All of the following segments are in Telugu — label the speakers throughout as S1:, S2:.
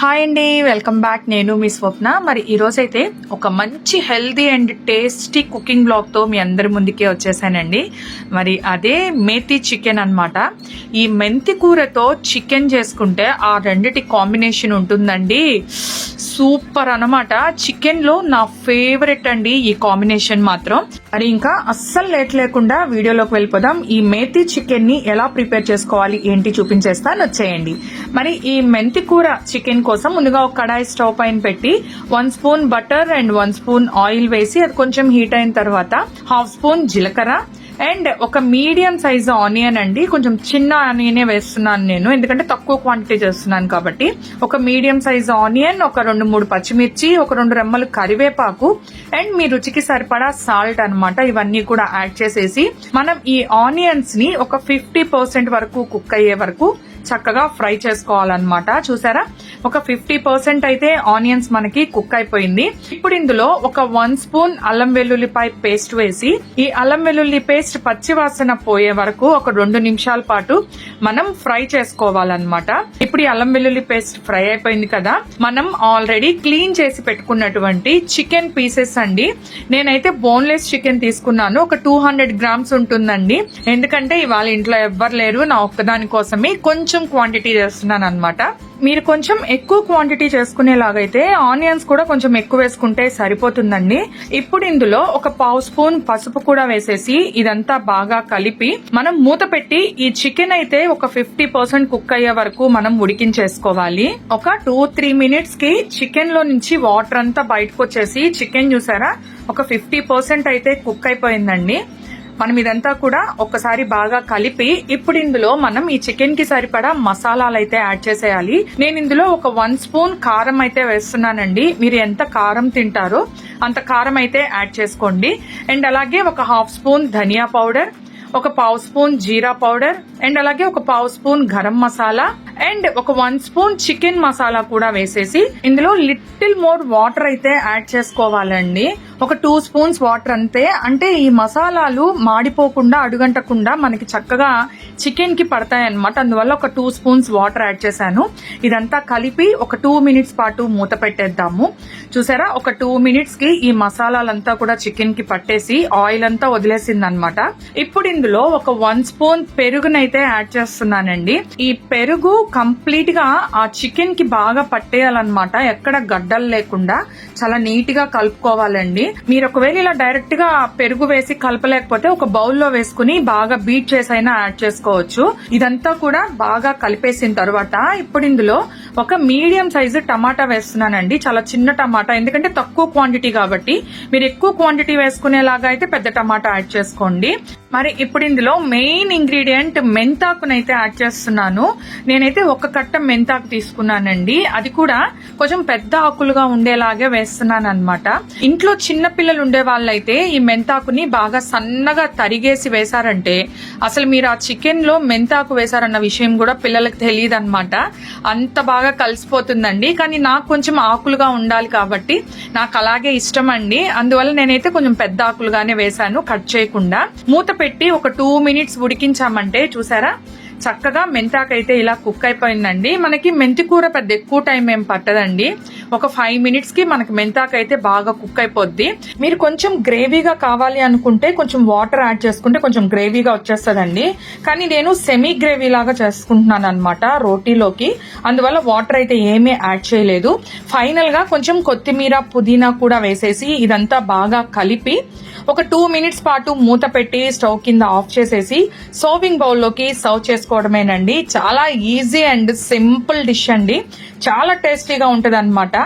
S1: హాయ్ అండి వెల్కమ్ బ్యాక్. నేను మీ స్వప్న. మరి ఈరోజైతే ఒక మంచి హెల్దీ అండ్ టేస్టీ కుకింగ్ బ్లాగ్తో మీ అందరి ముందుకే వచ్చేసానండి. మరి అదే మేతి చికెన్ అన్నమాట. ఈ మెంతి కూరతో చికెన్ చేసుకుంటే ఆ రెండిటి కాంబినేషన్ ఉంటుందండి. సూపర్ అనమాట చికెన్లో నా ఫేవరెట్ అండి ఈ కాంబినేషన్ మాత్రం. మరి ఇంకా అస్సలు లేట్ లేకుండా వీడియోలోకి వెళ్ళిపోదాం. ఈ మేతి చికెన్ని ఎలా ప్రిపేర్ చేసుకోవాలి ఏంటి చూపించేస్తాను. వచ్చేయండి. మరి ఈ మెంతి కూర చికెన్ కోసం ముందుగా ఒక కడాయి స్టవ్ పైన పెట్టి one spoon butter and one spoon oil వేసి అది కొంచెం హీట్ అయిన తర్వాత హాఫ్ స్పూన్ జీలకర్ర అండ్ ఒక మీడియం సైజ్ ఆనియన్ అండి. కొంచెం చిన్న ఆనియనే వేస్తున్నాను నేను. ఎందుకంటే తక్కువ క్వాంటిటీ చేస్తున్నాను కాబట్టి ఒక మీడియం సైజ్ ఆనియన్ ఒక రెండు మూడు పచ్చిమిర్చి ఒక రెండు రెమ్మలు కరివేపాకు అండ్ మీ రుచికి సరిపడా సాల్ట్ అనమాట ఇవన్నీ కూడా యాడ్ చేసేసి మనం ఈ ఆనియన్స్ని ఒక ఫిఫ్టీ పర్సెంట్ వరకు కుక్ అయ్యే వరకు చక్కగా ఫ్రై చేసుకోవాలన్నమాట. చూసారా? ఒక ఫిఫ్టీ పర్సెంట్ అయితే ఆనియన్స్ మనకి కుక్ అయిపోయింది. ఇప్పుడు ఇందులో ఒక వన్ స్పూన్ అల్లం వెల్లుల్లిపాయ పేస్ట్ వేసి ఈ అల్లం వెల్లుల్లి పేస్ట్ పచ్చివాసన పోయే వరకు ఒక రెండు నిమిషాల పాటు మనం ఫ్రై చేసుకోవాలన్నమాట. ఇప్పుడు ఈ అల్లం వెల్లుల్లి పేస్ట్ ఫ్రై అయిపోయింది కదా. మనం ఆల్రెడీ క్లీన్ చేసి పెట్టుకున్నటువంటి చికెన్ పీసెస్ అండి. నేనైతే బోన్లెస్ చికెన్ తీసుకున్నాను. ఒక టూ హండ్రెడ్ గ్రామ్స్ ఉంటుందండి. ఎందుకంటే ఇవాళ ఇంట్లో ఎవ్వరు లేరు. నా ఒక్కదాని కోసమే కొంచెం క్వాంటిటీ చేస్తున్నాను అనమాట మీరు కొంచెం ఎక్కువ క్వాంటిటీ చేసుకునేలాగైతే ఆనియన్స్ కూడా కొంచెం ఎక్కువ వేసుకుంటే సరిపోతుందండి. ఇప్పుడు ఇందులో ఒక పావు స్పూన్ పసుపు కూడా వేసేసి ఇదంతా బాగా కలిపి మనం మూత పెట్టి ఈ చికెన్ అయితే ఒక ఫిఫ్టీ పర్సెంట్ కుక్ అయ్యే వరకు మనం ఉడికించేసుకోవాలి. ఒక టూ త్రీ మినిట్స్కి చికెన్లో నుంచి వాటర్ అంతా బయటకు వచ్చేసి చికెన్ చూసారా? ఒక ఫిఫ్టీ పర్సెంట్ అయితే కుక్ అయిపోయిందండి. మనం ఇదంతా కూడా ఒక్కసారి బాగా కలిపి ఇప్పుడు ఇందులో మనం ఈ చికెన్కి సరిపడా మసాలాలు అయితే యాడ్ చేసేయాలి. నేను ఇందులో ఒక వన్ స్పూన్ కారం అయితే వేస్తున్నానండి. మీరు ఎంత కారం తింటారో అంత కారం అయితే యాడ్ చేసుకోండి. అండ్ అలాగే ఒక హాఫ్ స్పూన్ ధనియా పౌడర్ ఒక పావు స్పూన్ జీరా పౌడర్ అండ్ అలాగే ఒక పావు స్పూన్ గరం మసాలా అండ్ ఒక వన్ స్పూన్ చికెన్ మసాలా కూడా వేసేసి ఇందులో లిటిల్ మోర్ వాటర్ అయితే యాడ్ చేసుకోవాలండి. ఒక టూ స్పూన్స్ వాటర్ అంతే. అంటే ఈ మసాలాలు మాడిపోకుండా అడుగంటకుండా మనకి చక్కగా చికెన్కి పడతాయి అనమాట అందువల్ల ఒక టూ స్పూన్స్ వాటర్ యాడ్ చేశాను. ఇదంతా కలిపి ఒక టూ మినిట్స్ పాటు మూత పెట్టేద్దాము. చూసారా? ఒక టూ మినిట్స్కి ఈ మసాలాలంతా కూడా చికెన్కి పట్టేసి ఆయిల్ అంతా వదిలేసింది అనమాట ఇప్పుడు ఇందులో ఒక వన్ స్పూన్ పెరుగునైతే యాడ్ చేస్తున్నానండి. ఈ పెరుగు కంప్లీట్గా ఆ చికెన్కి బాగా పట్టేయాలన్నమాట. ఎక్కడ గడ్డలు లేకుండా చాలా నీట్గా కలుపుకోవాలండి. మీరు ఒకవేళ ఇలా డైరెక్ట్గా పెరుగు వేసి కలపలేకపోతే ఒక బౌల్లో వేసుకుని బాగా బీట్ చేసైనా యాడ్ చేసుకోవచ్చు. ఇదంతా కూడా బాగా కలిపేసిన తర్వాత ఇప్పుడు ఇందులో ఒక మీడియం సైజు టమాటా వేస్తున్నానండి. చాలా చిన్న టమాటా ఎందుకంటే తక్కువ క్వాంటిటీ కాబట్టి. మీరు ఎక్కువ క్వాంటిటీ వేసుకునేలాగా అయితే పెద్ద టమాటా యాడ్ చేసుకోండి. మరి ఇప్పుడు ఇందులో మెయిన్ ఇంగ్రీడియంట్ మెంతాకునైతే యాడ్ చేస్తున్నాను. నేనైతే ఒక కట్ట మెంతాకు తీసుకున్నానండి. అది కూడా కొంచెం పెద్ద ఆకులుగా ఉండేలాగే వేస్తున్నాను అనమాట ఇంట్లో చిన్న పిల్లలు ఉండే వాళ్ళైతే ఈ మెంతాకుని బాగా సన్నగా తరిగేసి వేశారంటే అసలు మీరు ఆ చికెన్లో మెంతాకు వేశారన్న విషయం కూడా పిల్లలకు తెలియదు అనమాట అంత బాగా కలిసిపోతుందండి. కానీ నాకు కొంచెం ఆకులుగా ఉండాలి కాబట్టి నాకు అలాగే ఇష్టం అండి అందువల్ల నేనైతే కొంచెం పెద్ద ఆకులుగానే వేశాను కట్ చేయకుండా. మూత పెట్టి ఒక టూ మినిట్స్ ఉడికించామంటే చూసారా? చక్కగా మెంతాకైతే ఇలా కుక్ అయిపోయిందండి. మనకి మెంతి కూర పెద్ద ఎక్కువ టైం ఏం పట్టదండి. ఒక ఫైవ్ మినిట్స్కి మనకి మెంతాకైతే బాగా కుక్ అయిపోద్ది. మీరు కొంచెం గ్రేవీగా కావాలి అనుకుంటే కొంచెం వాటర్ యాడ్ చేసుకుంటే కొంచెం గ్రేవీగా వచ్చేస్తుందండి. కానీ నేను సెమీ గ్రేవీ లాగా చేసుకుంటున్నాను అనమాట రోటీలోకి. అందువల్ల వాటర్ అయితే ఏమీ యాడ్ చేయలేదు. ఫైనల్గా కొంచెం కొత్తిమీర పుదీనా కూడా వేసేసి ఇదంతా బాగా కలిపి ఒక టూ మినిట్స్ పాటు మూత పెట్టి స్టవ్ కింద ఆఫ్ చేసేసి సర్వింగ్ బౌల్లోకి సర్వ్ చేసుకోవడమేనండి. చాలా ఈజీ అండ్ సింపుల్ డిష్ అండి. చాలా టేస్టీగా ఉంటుంది అనమాట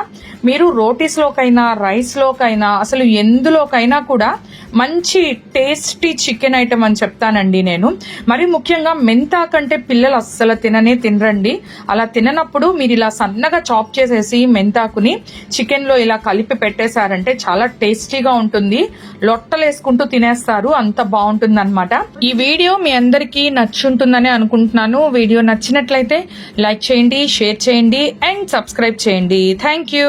S1: మీరు రోటీస్లోకైనా రైస్లోకైనా అసలు ఎందులోకైనా కూడా మంచి టేస్టీ చికెన్ ఐటమ్ అని చెప్తానండి నేను. మరి ముఖ్యంగా మెంతా కంటే పిల్లలు అస్సలు తిననే తినరండి. అలా తిననప్పుడు మీరు ఇలా సన్నగా చాప్ చేసేసి మెంతాకుని చికెన్లో ఇలా కలిపి పెట్టేశారంటే చాలా టేస్టీగా ఉంటుంది. లొట్టలేసుకుంటూ తినేస్తారు. అంత బాగుంటుంది అనమాట ఈ వీడియో మీ అందరికీ నచ్చుంటుందని అనుకుంటున్నాను. వీడియో నచ్చినట్లయితే లైక్ చేయండి షేర్ చేయండి అండ్ సబ్స్క్రైబ్ చేయండి. Thank you.